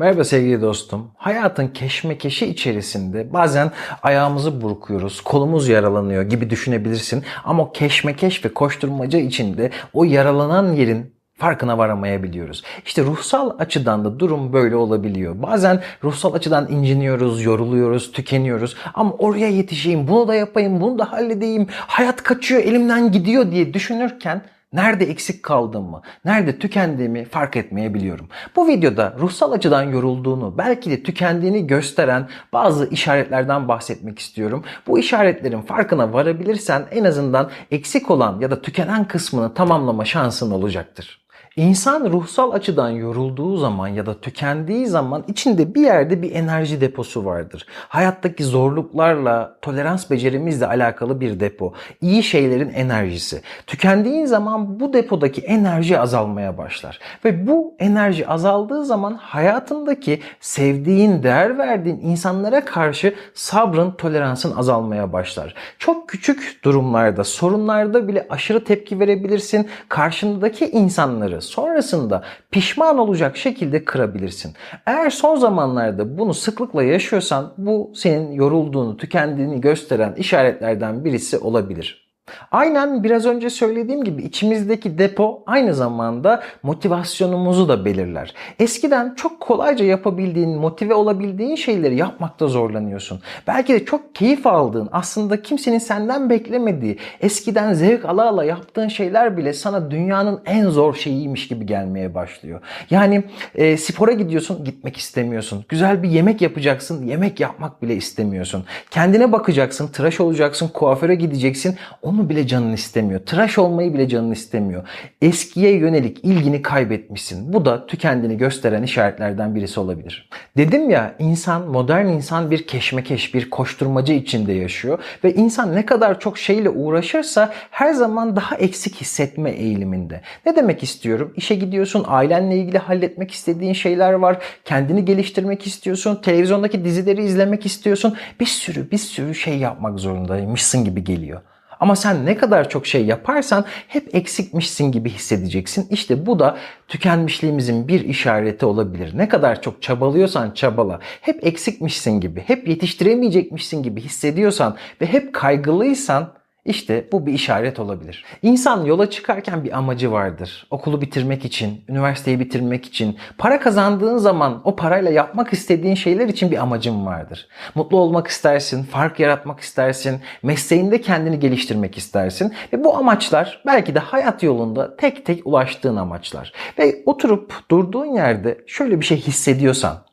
Merhaba sevgili dostum. Hayatın keşmekeşi içerisinde bazen ayağımızı burkuyoruz, kolumuz yaralanıyor gibi düşünebilirsin. Ama o keşmekeş ve koşturmaca içinde o yaralanan yerin farkına varamayabiliyoruz. İşte ruhsal açıdan da durum böyle olabiliyor. Bazen ruhsal açıdan inciniyoruz, yoruluyoruz, tükeniyoruz. Ama oraya yetişeyim, bunu da yapayım, bunu da halledeyim, hayat kaçıyor, elimden gidiyor diye düşünürken nerede eksik kaldığımı, nerede tükendiğimi fark etmeyebiliyorum. Bu videoda ruhsal açıdan yorulduğunu, belki de tükendiğini gösteren bazı işaretlerden bahsetmek istiyorum. Bu işaretlerin farkına varabilirsen en azından eksik olan ya da tükenen kısmını tamamlama şansın olacaktır. İnsan ruhsal açıdan yorulduğu zaman ya da tükendiği zaman içinde bir yerde bir enerji deposu vardır. Hayattaki zorluklarla, tolerans becerimizle alakalı bir depo. İyi şeylerin enerjisi. Tükendiğin zaman bu depodaki enerji azalmaya başlar. Ve bu enerji azaldığı zaman hayatındaki sevdiğin, değer verdiğin insanlara karşı sabrın, toleransın azalmaya başlar. Çok küçük durumlarda, sorunlarda bile aşırı tepki verebilirsin. Karşındaki insanları sonrasında pişman olacak şekilde kırabilirsin. Eğer son zamanlarda bunu sıklıkla yaşıyorsan bu senin yorulduğunu, tükendiğini gösteren işaretlerden birisi olabilir. Aynen biraz önce söylediğim gibi içimizdeki depo aynı zamanda motivasyonumuzu da belirler. Eskiden çok kolayca yapabildiğin, motive olabildiğin şeyleri yapmakta zorlanıyorsun. Belki de çok keyif aldığın, aslında kimsenin senden beklemediği, eskiden zevk ala ala yaptığın şeyler bile sana dünyanın en zor şeyiymiş gibi gelmeye başlıyor. Yani e, spora gidiyorsun, gitmek istemiyorsun. Güzel bir yemek yapacaksın, yemek yapmak bile istemiyorsun. Kendine bakacaksın, tıraş olacaksın, kuaföre gideceksin. Onu bile canın istemiyor. Tıraş olmayı bile canın istemiyor. Eskiye yönelik ilgini kaybetmişsin. Bu da tükendiğini gösteren işaretlerden birisi olabilir. Dedim ya insan, modern insan bir keşmekeş, bir koşturmacı içinde yaşıyor. Ve insan ne kadar çok şeyle uğraşırsa her zaman daha eksik hissetme eğiliminde. Ne demek istiyorum? İşe gidiyorsun, ailenle ilgili halletmek istediğin şeyler var. Kendini geliştirmek istiyorsun, televizyondaki dizileri izlemek istiyorsun. Bir sürü bir sürü şey yapmak zorundaymışsın gibi geliyor. Ama sen ne kadar çok şey yaparsan hep eksikmişsin gibi hissedeceksin. İşte bu da tükenmişliğimizin bir işareti olabilir. Ne kadar çok çabalıyorsan çabala, hep eksikmişsin gibi, hep yetiştiremeyecekmişsin gibi hissediyorsan ve hep kaygılıysan işte bu bir işaret olabilir. İnsan yola çıkarken bir amacı vardır. Okulu bitirmek için, üniversiteyi bitirmek için, para kazandığın zaman o parayla yapmak istediğin şeyler için bir amacın vardır. Mutlu olmak istersin, fark yaratmak istersin, mesleğinde kendini geliştirmek istersin ve bu amaçlar belki de hayat yolunda tek tek ulaştığın amaçlar. Ve oturup durduğun yerde şöyle bir şey hissediyorsan,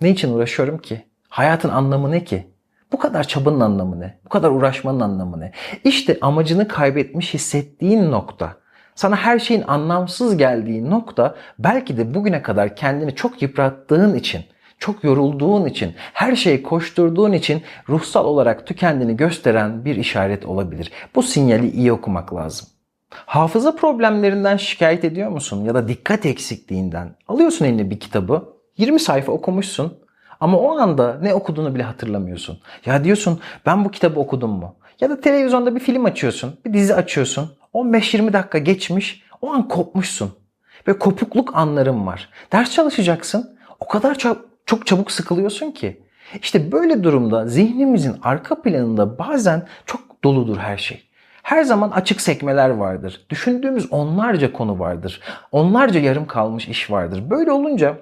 ne için uğraşıyorum ki? Hayatın anlamı ne ki? Bu kadar çabanın anlamı ne? Bu kadar uğraşmanın anlamı ne? İşte amacını kaybetmiş hissettiğin nokta, sana her şeyin anlamsız geldiği nokta belki de bugüne kadar kendini çok yıprattığın için, çok yorulduğun için, her şeyi koşturduğun için ruhsal olarak tükendiğini gösteren bir işaret olabilir. Bu sinyali iyi okumak lazım. Hafıza problemlerinden şikayet ediyor musun ya da dikkat eksikliğinden? Alıyorsun eline bir kitabı, 20 sayfa okumuşsun ama o anda ne okuduğunu bile hatırlamıyorsun. Ya diyorsun ben bu kitabı okudum mu? Ya da televizyonda bir film açıyorsun, bir dizi açıyorsun. 15-20 dakika geçmiş, o an kopmuşsun. Ve kopukluk anlarım var. Ders çalışacaksın, o kadar çok, çok çabuk sıkılıyorsun ki. İşte böyle durumda zihnimizin arka planında bazen çok doludur her şey. Her zaman açık sekmeler vardır. Düşündüğümüz onlarca konu vardır. Onlarca yarım kalmış iş vardır. Böyle olunca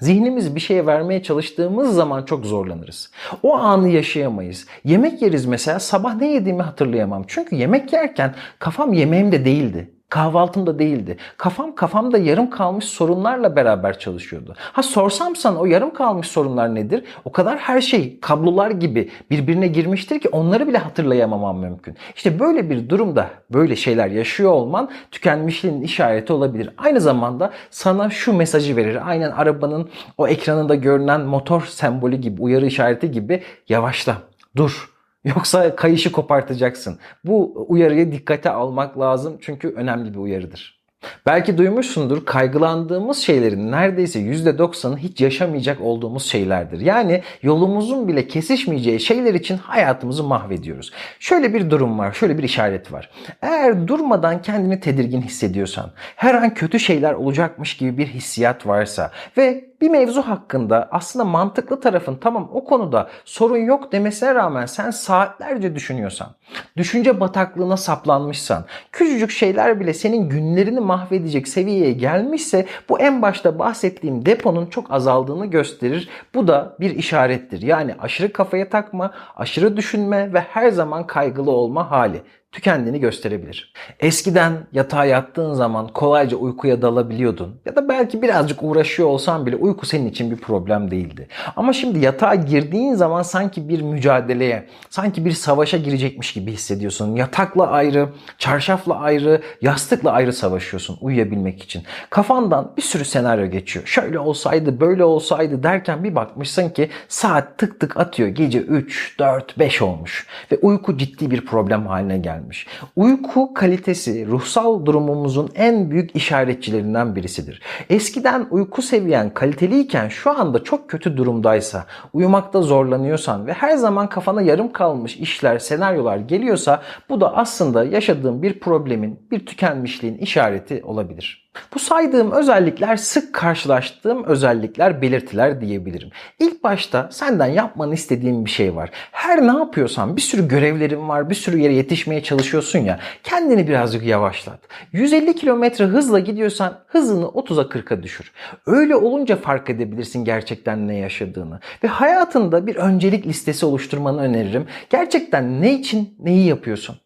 Zihnimizi bir şeye vermeye çalıştığımız zaman çok zorlanırız. O anı yaşayamayız. Yemek yeriz mesela sabah ne yediğimi hatırlayamam. Çünkü yemek yerken kafam yemeğimde değildi. Kahvaltımda değildi. Kafam kafamda yarım kalmış sorunlarla beraber çalışıyordu. Ha sorsam sana o yarım kalmış sorunlar nedir? O kadar her şey kablolar gibi birbirine girmiştir ki onları bile hatırlayamamam mümkün. İşte böyle bir durumda böyle şeyler yaşıyor olman tükenmişliğin işareti olabilir. Aynı zamanda sana şu mesajı verir. Aynen arabanın o ekranında görünen motor sembolü gibi, uyarı işareti gibi yavaşla, dur Yoksa kayışı kopartacaksın. Bu uyarıyı dikkate almak lazım çünkü önemli bir uyarıdır. Belki duymuşsundur kaygılandığımız şeylerin neredeyse %90'ı hiç yaşamayacak olduğumuz şeylerdir. Yani yolumuzun bile kesişmeyeceği şeyler için hayatımızı mahvediyoruz. Şöyle bir durum var, şöyle bir işaret var. Eğer durmadan kendini tedirgin hissediyorsan, her an kötü şeyler olacakmış gibi bir hissiyat varsa ve bir mevzu hakkında aslında mantıklı tarafın tamam o konuda sorun yok demesine rağmen sen saatlerce düşünüyorsan, düşünce bataklığına saplanmışsan, küçücük şeyler bile senin günlerini mahvedecek seviyeye gelmişse bu en başta bahsettiğim deponun çok azaldığını gösterir. Bu da bir işarettir. Yani aşırı kafaya takma, aşırı düşünme ve her zaman kaygılı olma hali tükendiğini gösterebilir. Eskiden yatağa yattığın zaman kolayca uykuya dalabiliyordun ya da belki birazcık uğraşıyor olsan bile uyku senin için bir problem değildi. Ama şimdi yatağa girdiğin zaman sanki bir mücadeleye, sanki bir savaşa girecekmiş gibi hissediyorsun. Yatakla ayrı, çarşafla ayrı, yastıkla ayrı savaşıyorsun uyuyabilmek için. Kafandan bir sürü senaryo geçiyor. Şöyle olsaydı, böyle olsaydı derken bir bakmışsın ki saat tık tık atıyor. Gece 3, 4, 5 olmuş ve uyku ciddi bir problem haline gelmiş gelmiş. Uyku kalitesi ruhsal durumumuzun en büyük işaretçilerinden birisidir. Eskiden uyku seviyen kaliteliyken şu anda çok kötü durumdaysa, uyumakta zorlanıyorsan ve her zaman kafana yarım kalmış işler, senaryolar geliyorsa bu da aslında yaşadığın bir problemin, bir tükenmişliğin işareti olabilir. Bu saydığım özellikler sık karşılaştığım özellikler, belirtiler diyebilirim. İlk başta senden yapmanı istediğim bir şey var. Her ne yapıyorsan bir sürü görevlerin var, bir sürü yere yetişmeye çalışıyorsun ya. Kendini birazcık yavaşlat. 150 kilometre hızla gidiyorsan hızını 30'a 40'a düşür. Öyle olunca fark edebilirsin gerçekten ne yaşadığını. Ve hayatında bir öncelik listesi oluşturmanı öneririm. Gerçekten ne için neyi yapıyorsun?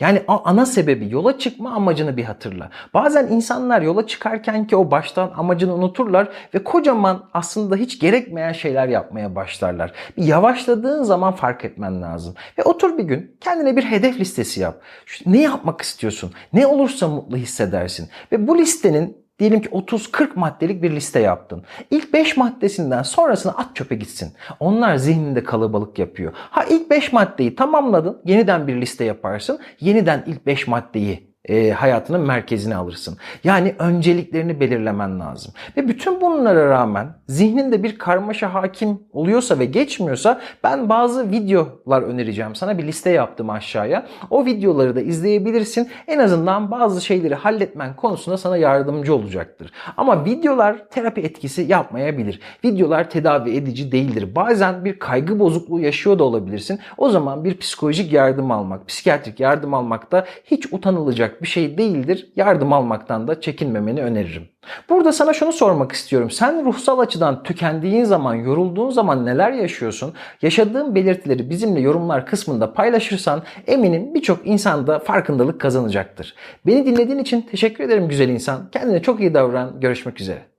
Yani ana sebebi yola çıkma amacını bir hatırla. Bazen insanlar yola çıkarken ki o baştan amacını unuturlar ve kocaman aslında hiç gerekmeyen şeyler yapmaya başlarlar. Bir yavaşladığın zaman fark etmen lazım. Ve otur bir gün kendine bir hedef listesi yap. Ne yapmak istiyorsun? Ne olursa mutlu hissedersin. Ve bu listenin Diyelim ki 30-40 maddelik bir liste yaptın. İlk 5 maddesinden sonrasını at çöpe gitsin. Onlar zihninde kalabalık yapıyor. Ha ilk 5 maddeyi tamamladın. Yeniden bir liste yaparsın. Yeniden ilk 5 maddeyi e, hayatının merkezine alırsın. Yani önceliklerini belirlemen lazım. Ve bütün bunlara rağmen zihninde bir karmaşa hakim oluyorsa ve geçmiyorsa ben bazı videolar önereceğim. Sana bir liste yaptım aşağıya. O videoları da izleyebilirsin. En azından bazı şeyleri halletmen konusunda sana yardımcı olacaktır. Ama videolar terapi etkisi yapmayabilir. Videolar tedavi edici değildir. Bazen bir kaygı bozukluğu yaşıyor da olabilirsin. O zaman bir psikolojik yardım almak, psikiyatrik yardım almak da hiç utanılacak bir şey değildir. Yardım almaktan da çekinmemeni öneririm. Burada sana şunu sormak istiyorum. Sen ruhsal açıdan tükendiğin zaman, yorulduğun zaman neler yaşıyorsun? Yaşadığın belirtileri bizimle yorumlar kısmında paylaşırsan eminim birçok insan da farkındalık kazanacaktır. Beni dinlediğin için teşekkür ederim güzel insan. Kendine çok iyi davran. Görüşmek üzere.